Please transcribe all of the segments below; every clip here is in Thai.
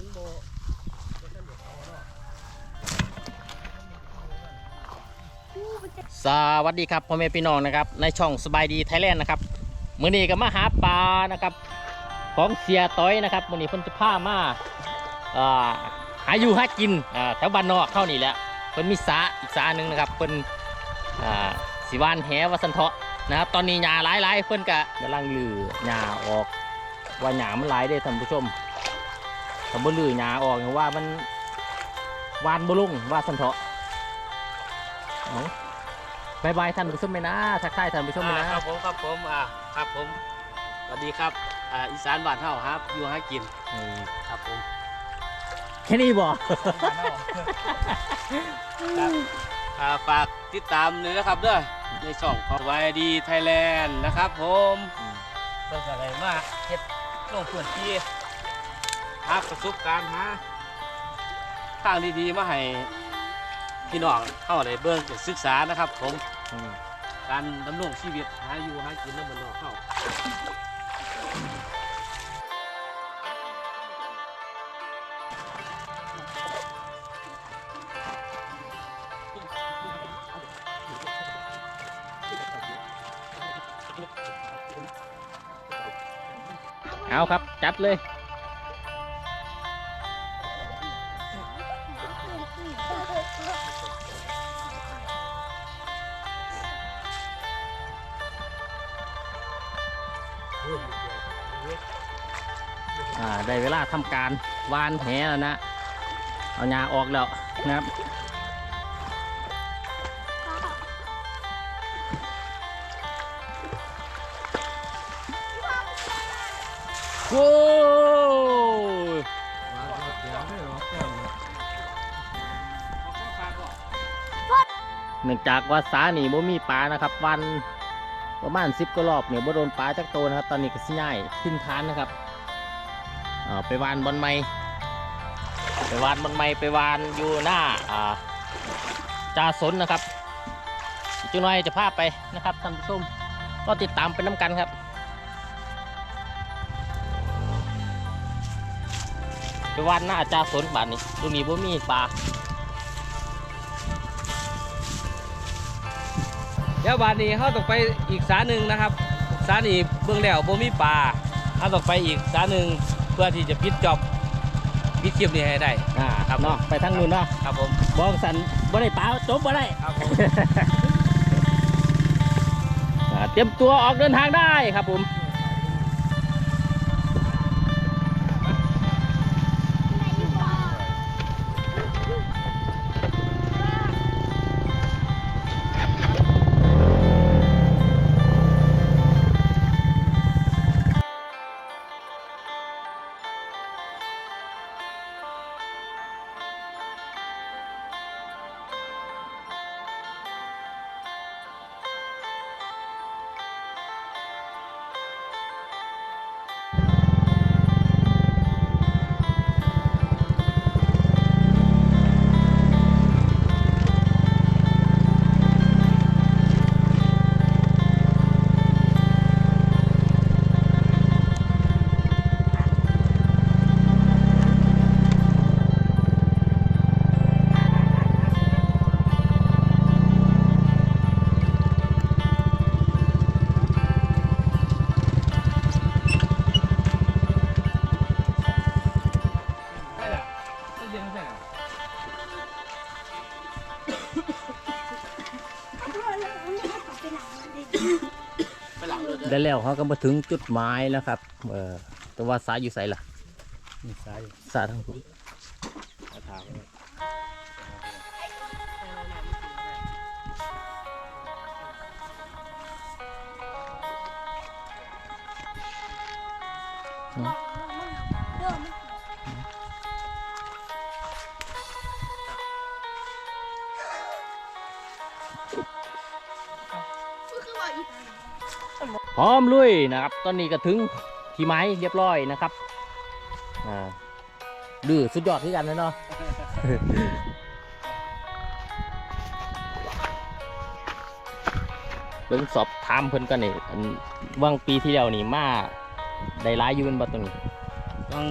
นโบสวัสดีครับพ่อแม่พี่น้องนะครับ ในช่องสบายดีไทยแลนด์นะครับมื้อนี้ก็มาหาปลานะครับ ของเสียต้อยนะครับมื้อนี้เพิ่นจะพามาหาอยู่หากินแถวบ้านนอกเท่านี้แหละเพิ่นมีสาอีกสาหนึ่งนะครับเพิ่นสิวานแหวสันเถาะนะครับ ตอนนี้หญ้าหลายๆเพิ่นก็กำลังลือหญ้าออกว่าหญ้ามันหลายเด้ท่านผู้ชม ถ้าบ่ลือหญ้าออกเนี่ยว่ามันวานบ่ลงว่าสันเถาะเอาบายบายท่านผู้ชมไหมนะทักทายท่านผู้ชมไหมอ่านะ ครับผมครับผมอ่าครับผมสวัสดีครับอ่าอีสานบ้านเฮาครับอยู่หากินเออครับผมแค่นี้บ่ครับอ่าฝากติดตามเลยนะครับเด้อในช่องของวายดีไทยแลนด์นะครับผมเพื่ออะไรมาเฮ็ดลงพื้นที่ หาประสบการณ์หาทางดีๆมาให้พี่น้องเข้าได้เบิ่งได้ศึกษานะครับ ผมอืมการดำรงชีวิตหาอยู่หากินแล้วมันนอกเข้า เอาครับ จัดเลย อ่าได้เวลาทำการวานแหแล้วนะเอาหญ้าออกแล้วนะครับโว้เนื่องจากว่าสานีบ่มีปลานะครับวัน ประมาณสิบกว่ารอบเนี่ยบ่โดนปลาจักโตนะครับ ตอนนี้ก็สิง่ายขึ้นทานนะครับไปวานบอลไม้ไปวานบอลไม้ไปวานอยู่หน้าอ่าจ่าสนนะครับจุน่อยจะพาไปนะครับท่านผู้ชมก็ติดตามไปน้ำกันครับไปวานหน้าจ่าสนบานนี้ตรงนี้บ่มีปลา เดี๋ยวบานนี้เขาต้องไปอีกสาหนึ่งนะครับ สานี่เบื้องแล้วบ่มีปลาเขาต้องไปอีกสาหนึ่งเพื่อที่จะปิดจอบปิดคลิปนี้ให้ได้อ่าครับเนาะไปทางนู้นเนาะครับผมบอกสันบ่ได้ปลาจบบ่ได้ครับผมอ่าเตรียมตัวออกเดินทางได้ครับผม แล้วเขาก็มาถึงจุดหมายแล้วครับ เออแต่ว่าสายอยู่ไสล่ะนี่ซ้ายสายทางนู้นถามพ ร้อมลุยนะครับ ตอนนี้ก็ถึงที่ไม้เรียบร้อยนะครับอ่าดื้อสุดยอดที่กันนะเนาะเพิ่งสอบถามเพิ่นกันนี่อันว่างปีที่แล้วนี่มาได้ร้ายอยู่เป็นบ่ตรงนี้ต้อง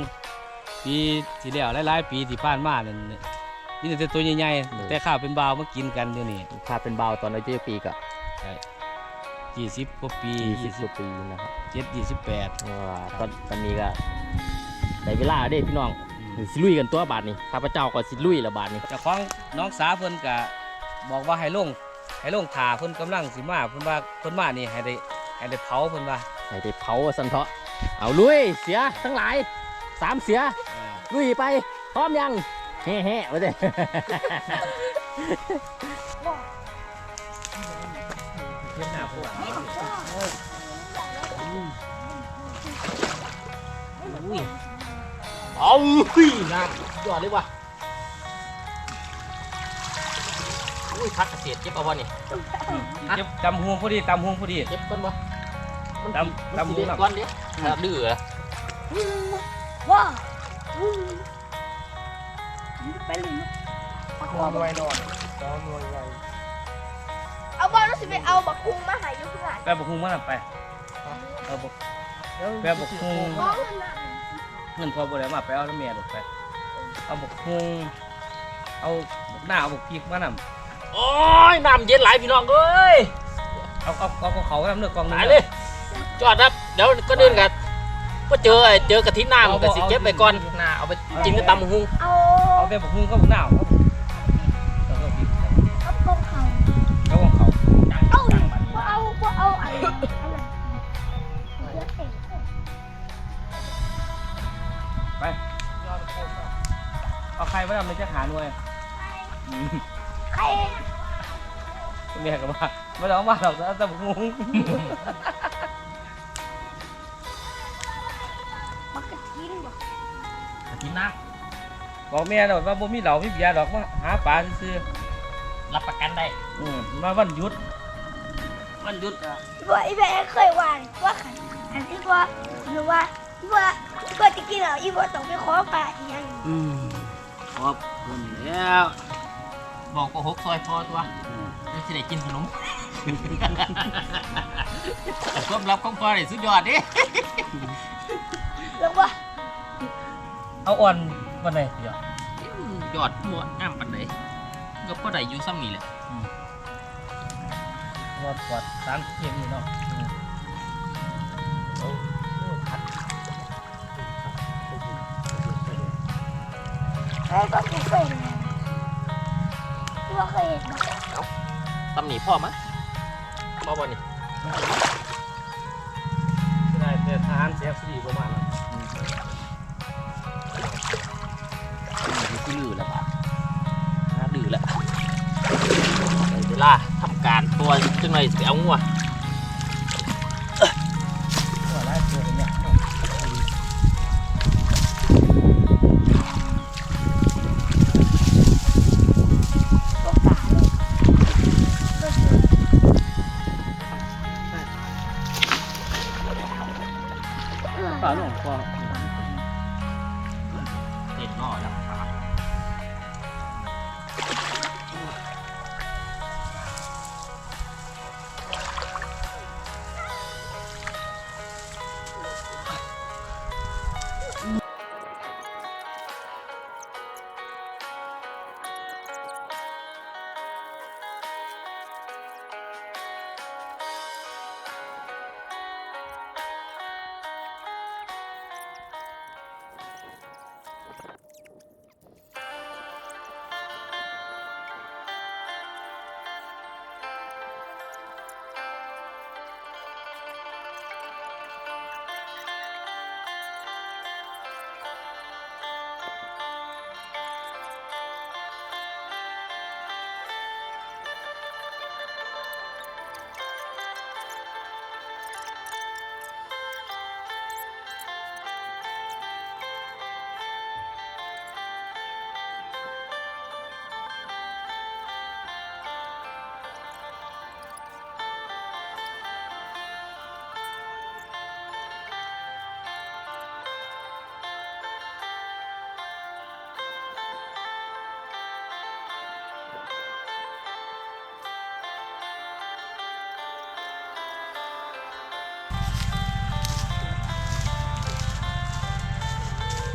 ปีปีที่แล้วหลายๆปีที่ผ่านมานั่นมีแต่ตัวใหญ่ๆแต่ข้าวเป็นบาวมากินกันเดี๋ยวนี้ถ้าเป็นเบาวตอนอายุปีก็ ยี่สิบกว่าปียี่ยี่สิสิบบกว่าปีนะครับเจ็ดยี่สิบแปดว่าตอนตอนนี้ก็ได้เวลาเด้พี่น้องสิลุยกันตัวบาทนี้ข้าพเจ้าก็สิลุยและบาทนี้เจ้าของน้องสาวเพิ่นก็บอกว่าให้ลงให้ลงถ่าเพิ่นกำลังสิมาเพิ่นว่าเพิ่นมานี่ให้ได้ให้ได้เผาเพิ่นว่าให้ได้เผาสันเถาะเอาลุยเสียทั้งหลายสามเสียเออลุยไปพร้อมยังแฮ่แฮ่ๆมาเด้เอุ้ยเอาอุ้ยน้ำยอดเลยว่ะอุ้ยพักเกษตรเจ็บเอาวะนี่เจ็บจำห่วงพอดีตำห่วงพอดีเจ็บก้นวะมันดำมันสิดำเด็ดหูน้ำก้อนดิถ้าดื้อเหรอว้าไปเลยหัวมวยนอนจอมวยใหญ่เอา บอลรู้สึกไปเอาบักคุงมาใหายยุคหลานแปะบกฮุงมาไปเอาบกแปะบกฮุงน้องนั่นน่ะเงินพอบ่ได้มาไปเอาน้ำเมียดอกไปเอาบกฮุงเอาบกหน้าเอาบกพริกมานำโอ้ยน้ำเย็นหลายพี่น้องเอ้ยเอาเอาเอาเขาเขาน้ำเนื้อกองหนึหางยเลยจอดครับเดี๋ยวก็เดินกันก็เจอไอ้เจอกระทิน้ำกับสิเก็บไปก่อนหน้าเอาไปกินกับตำหุงเอาเอาแบบบกฮุงก็บกหน้าเอาเอา ไรอะไรเดี๋ยวเองไป เอาใครมาทำในจะหาหน่วยอืมใครแม่ก็ว่าไม่ต้องเอามาหรอกเอาแต่บกฮุงบักกะทินบอกกินน้บอกแม่ดอกว่าบ่มีเหล้ามีเบียร์ดอกมาหาปลาซื้อำรับประกันได้ๆอืมมาวันหยุด วันหยุดอะว่าไอ้แม่เคยวานว่าขันขันที่ว่าหรือว่าว่าว่าจะกินเหรออีว่าต้องไปขอปลาอีกอย่างอืมขอบคุณแล้วบอกก็หกซอยพอตัวจะสิได้กินขนมความลับของพ่อนี่สุดยอดดิแล้วว่าเอาอ่อนวันไหนเดี๋ยวยอดหมวดน้ำปันไหนก็พอได้อยู่ซ้ำนี่แหละ วอดกวาดสารเค็มนี่เนาะอืมเอาโอ้ยพัดไอ้ก็ไม่เคยเห็นว่าเคยเห็นบอกซ้ำนี่พ่อมะพ่อบ่นี่ได้แต่ทหารเสียฟรีประมาณนั้นนี่คือลือแล้วป่ะน่าดื้อแล้วได้เวลา ทำการตั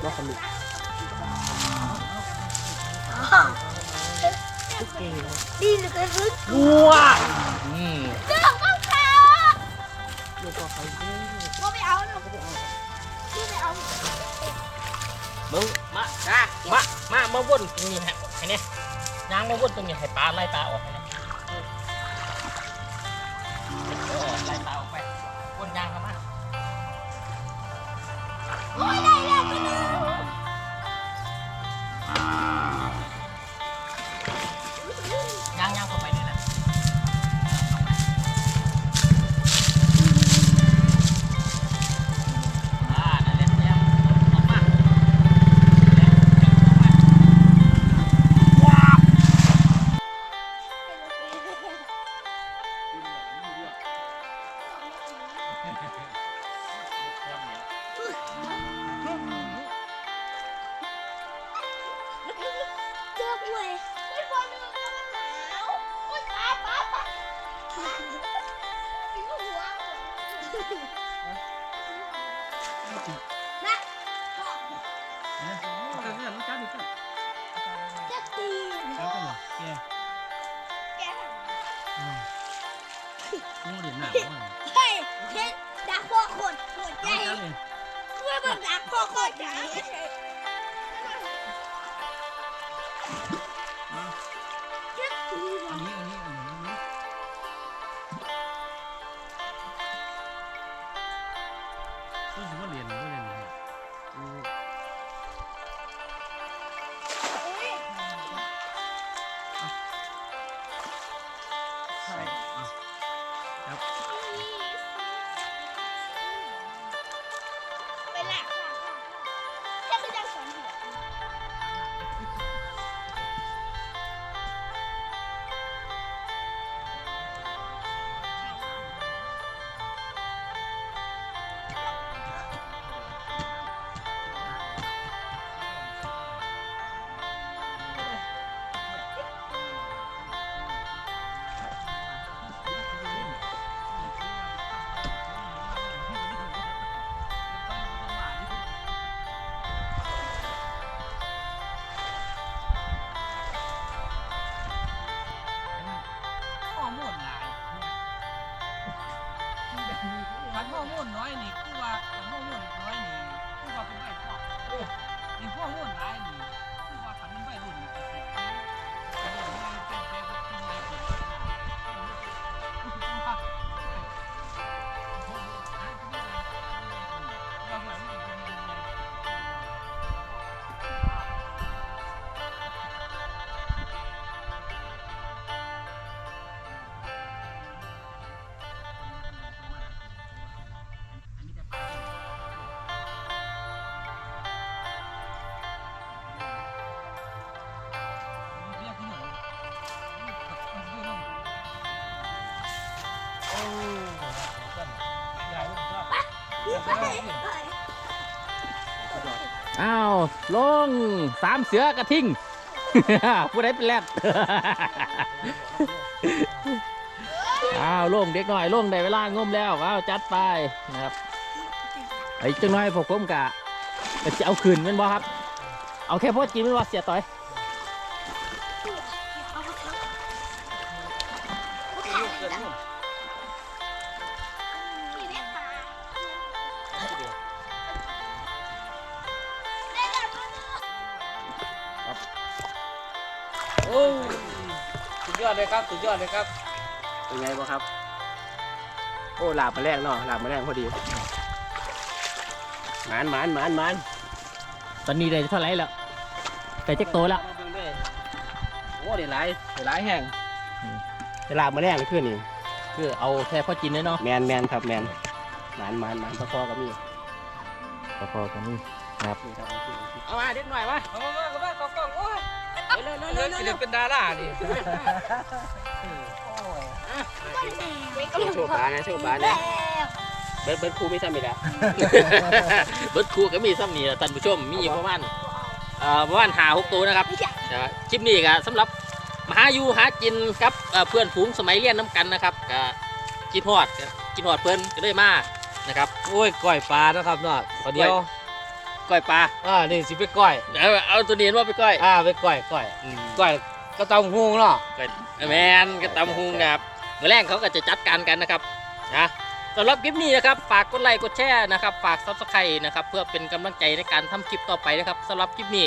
ก็สนุกเดีหรือเปล่าลูว้าอืมเรื่องของเขาลูกของเขาก็ไม่เอาหนูก็ไม่เอามึงมาจ้ามา มา มาวนตรงนี้ฮะไอ้เนี่ยยางมาวนตรงนี้ให้ปลาไล่ปลาออกไอ้เนี่ยไล่ปลาออกไปวนยางเข้ามา น้ำจ้าดิจ้าจะตีจ้ากันเหรอแกแกงูเด่นหนาวอะเฮ้ยเช่นดักพ่อขดขดใหญ่เลยเพื่อมันดักพ่อขดใหญ่ อ้าวลงสามเสือกระทิงผู้ใดเป็นแรดอ้าวลงเด็กหน่อยลงได้เวลางมแล้วอ้าวจัดไปนะครับไอ้จังน้อยพวกผมกะจะเอาคืนมันบ่ครับ เอาแค่พอกินมันว่าเสียต่อย ยอดเลยครับสุดยอดเลยครับเป็นไงบ้างครับ โอ้หลาบมาแรงเนาะหลาบมาแรงพอดีหมานหมานหมานหมานตอนนี้ได้เท่าไหร่แล้วได้เจ๊กโตแล้วโอ้เดี๋ยวหลายเดี๋ยวหลายแห้งเดี๋ยวหลาบมาแรงเลยขึ้นนี่คือเอาแค่พอกินเลยเนาะแมนแมนครับแมนหมานหมานหมานพอๆกับมีพอๆกันนี่ครับนี่ครับโอเคเอามาเด็กหน่อยมา เร็วเร็วเร็วเร็วเป็นดาราดิโชว์ปลานะโชว์ปลานะเบิร์ดเบิร์ดครูไม่ทำอีกแล้วเบิร์ดครูก็มีซ้ำนี่แหละท่านผู้ชมมีอยู่ประมาณเอ่อประมาณหาหกตัวนะครับแต่คลิปนี้ก็สำหรับมาหาอยู่หากินกับเอ่อเพื่อนฝูงสมัยเรียนน้ำกันนะครับก็กินฮอดก็กินฮอดเพื่อนก็เลยมานะครับโอ้ยก้อยปลานะครับเนาะตอนเดียว ก้อยปลาอ่านี่สิไปก้อยเอาเอาตัวนี้ว่าไปก้อยอ่าไปก้อยก้อยก้อยก็ต้องฮูงเนาะก็แมนก็ตำฮุงนะครับเมื่อแรกเขาก็จะจัดการกันนะครับนะสำหรับคลิปนี้นะครับฝากกดไลค์กดแชร์นะครับฝากซับสไครต์นะครับเพื่อเป็นกำลังใจในการทำคลิปต่อไปนะครับสำหรับคลิปนี้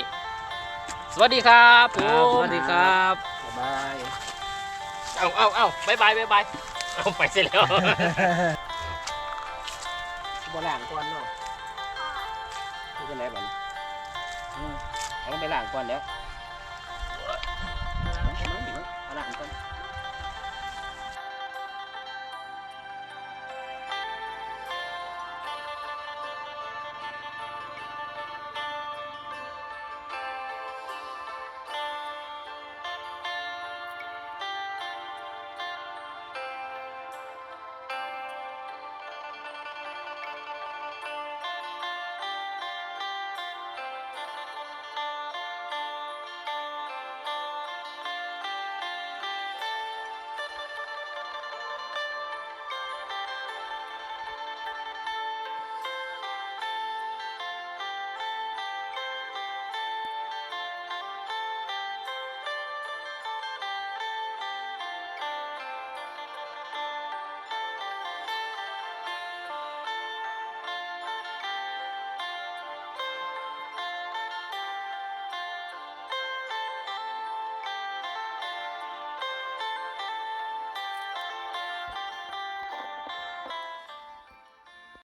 สวัสดีครับผมสวัสดีครับบ๊ายบาย เอาเอาเอาบายบายบายบายเอาไปเสร็จแล้วบ่ล้างก่อนเนาะ นี่เป็นไรบัดนี้อืมเอาไปล้างก่อนแล้วเอาล้